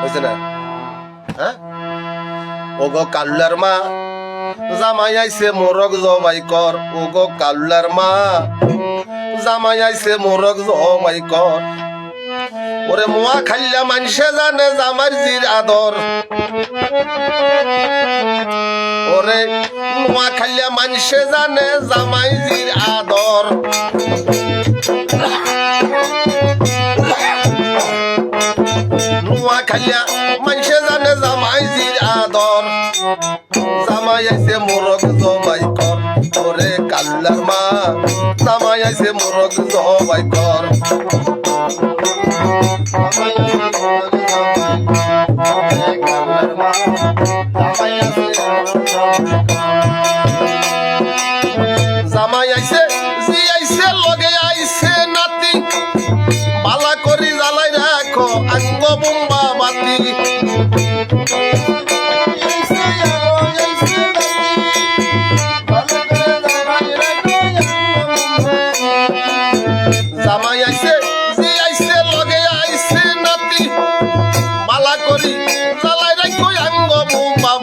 হয়েছে না হ্যাঁ? ওগো কাল্লার মা, জামাই আইছে মোরগ জবাই কর। ওগো কাল্লার মা, জামাই আইছে মোরগ জবাই কর। ওরে মোয়া খাইলা মানুষে জানে জামার জির আদর। ওরে মোয়া খাইলা মানুষে জানে জামাই জির আদর। নোয়া খাইয়া মানুষে জানে জামাই জির আদর। জামাই আইছে মোরগ জবাই কর। ওরে কাল্লার মা, জামাই আইছে মোরগ জবাই কর। জামাই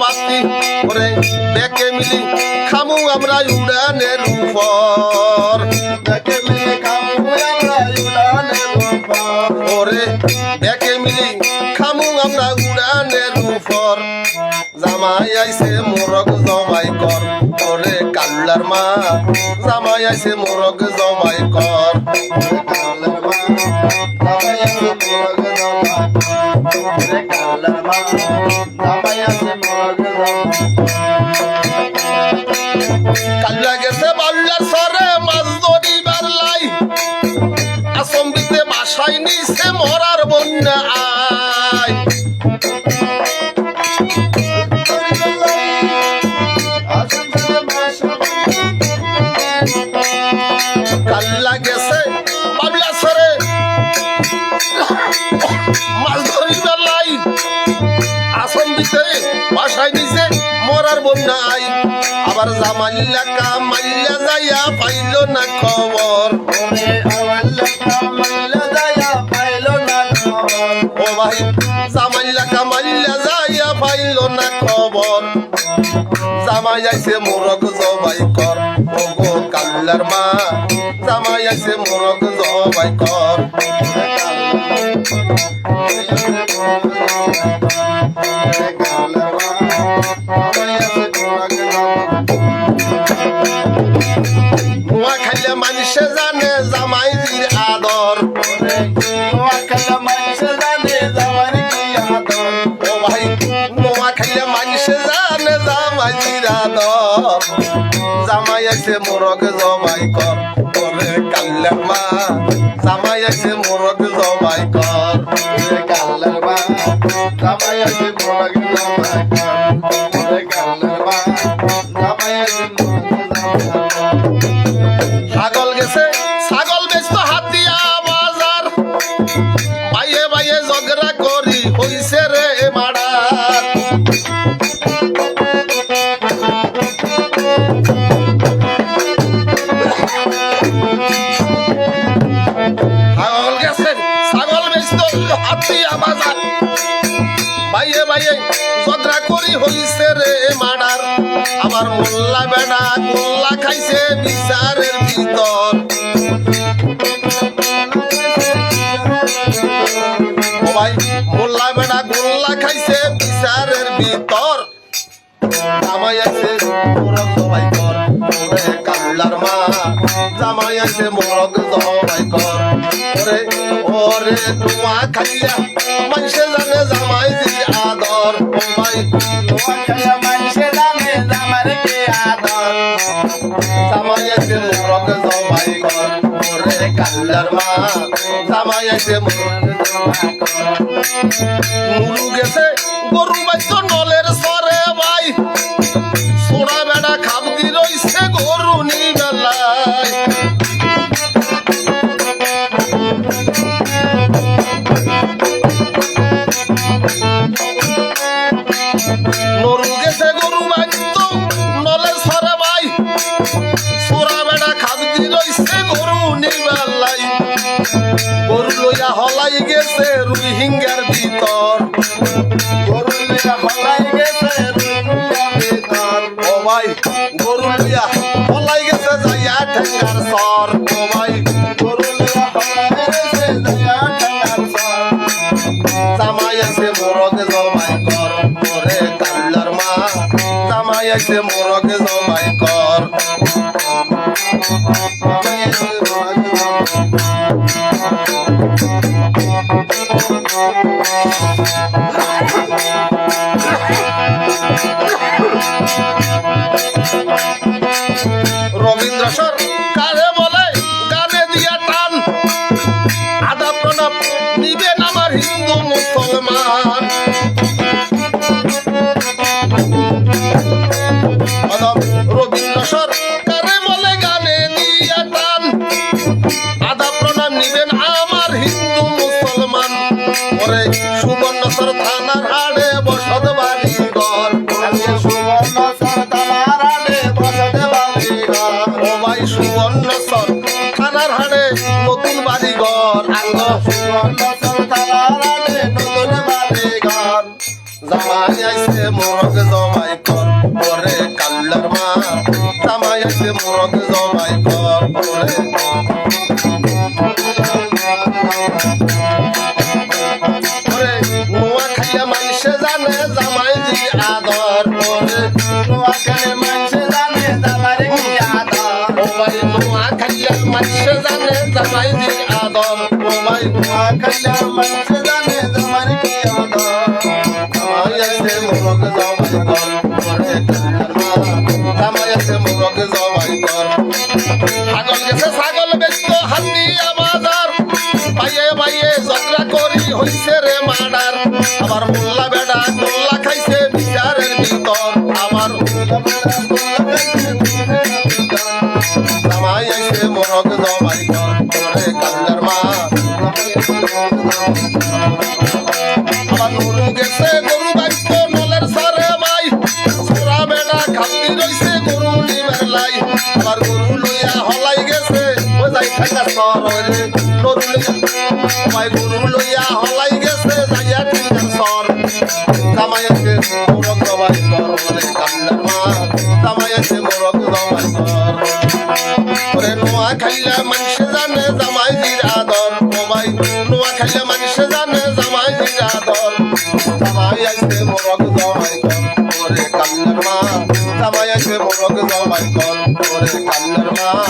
বাতি ওরে বেকে মিলি খামু আমরা উড়ানের উপর। বেকে মিলি খামু আমরা উড়ানের উপর। ওরে বেকে মিলি খামু আমরা উড়ানের উপর। জামাই আইছে মোরগ জমাই কর। ওরে কাল্লার মা, জামাই আইছে মোরগ জমাই কর। কাল্লার মা জমাই আই আবার জামাল্লা কামাল্লা যাইয়া পাইল না খবর। ও ভাই জামাল্লা কামাল্লা যাইয়া পাইল না খবর। জামাই আইছে মোরগ জবাই কর। ও গো কাল্লার মা জামাই আইছে মোরগ জবাই কর। নোয়া খাইলে মানুষে জানে জামাই জির আদর ও ভাই নোয়া খাইলে মানুষে জানে জামাই জির আদর জামাই আছে মোরগ জবাই কর মা জামাই আছে মোরগ জবাই কর কাল্লার জামাই আছে কর ছাগল গেছে, ছাগল বেচতো হাতিয়া বাজার। বাইয়ে বাইয়ে ঝগড়া করি হইছে রে মারার। ছাগল গেছে, ছাগল বেচতো হাতিয়া বাজার। বাইয়ে বাইয়ে ঝগড়া করি হইছে রে মারার মোল্লা বেড়া গোল্লা খাইছে বিচারের ভিতর। ও বেড়া গোল্লা খাইছে বিচারের ভিতর। জামাই আছে মোরগ জবাই কর, ওরে কাল্লার মা। জামাই আছে মোরগ জবাই কর, ওরে ওরে নোয়া খাইয়া মানুষে জানে জামাই দি আদর। ও ভাই নোয়া খাইয়া কি আদর জামাই আছে মোরগ জবাই কর ওরে কাল্লার মা জামাই আছে মোরগ জবাই কর নুরু গেছে, গরু বাইতো নলের সরে গেছে রুহিঙ্গার ভিতর। গরু লইয়া হলাই গেছে ভিতর। ও ভাই, গরু লইয়া পলাই গেছে যাইয়া ঠেঙ্গার সর ও গরু লইয়া হলাই গেছে দয়া ঠান্ডার সর জামাই আছে মোরগে জমাই কর ওরে কাল্লার মা। জামাই আছে মোরগে রবীন্দ্র সর কারে বলে গানে দিয়া টান। আদা প্রণাম নিবেন আমার হিন্দু মুসলমান। ওরে সুবর্ণসর থানার হাড়ে বসত বাড়ি ঘর। সুবর্ণ সরকার আনে বসতে বাড়ি ঘর। ও ভাই সুবর্ণসর থানার হাড়ে নতুন বাড়ি ঘর। আঙ্গ সুবর্ণ সরকার আনে নতুন বাড়ি ঘর। জামাই আইছে মোরগ জমাই কর। ওরে কাল্লার মা, জামাই আইছে মোরগ জমাই কর। ওরে মানুষে জানে জামাই জি আদর ওরে নোয়াখালী মানুষে জানে জামারে কি আদর। ও ভাই নোয়া খাইয়া মানুষে জানে জামাই জি আদর। ও ভাই নোয়াখালী মানুষে জানে জামারে কি আদর। জামাই আইছে মোরগ জমাই কর। ওরে জামাই আইছে মোরগ জমাই কর। ছাগল গেছে, ছাগল বেচত হাতি আমাজার পাইয়ে পাইয়ে ঝগড়া করি হইছে রে মার্ডার। আমার মোল্লা গরু লইয়া হলাই গেছে যাইয়া থাকা সর জামাই আছে মোরগ কর ওরে কাল্লার মা জামাই আছে মোরগ কর ওরে নোয়া খাইলে মানুষে জানে জামাই জির আদর ও নোয়া খাইলে মানুষে জানে জামাই জির আদর জামাই আইছে মোরগ জমাই কর ওরে কাল্লার মা জামাই আইছে মোরগ জমাই কর ওরে কাল্লার মা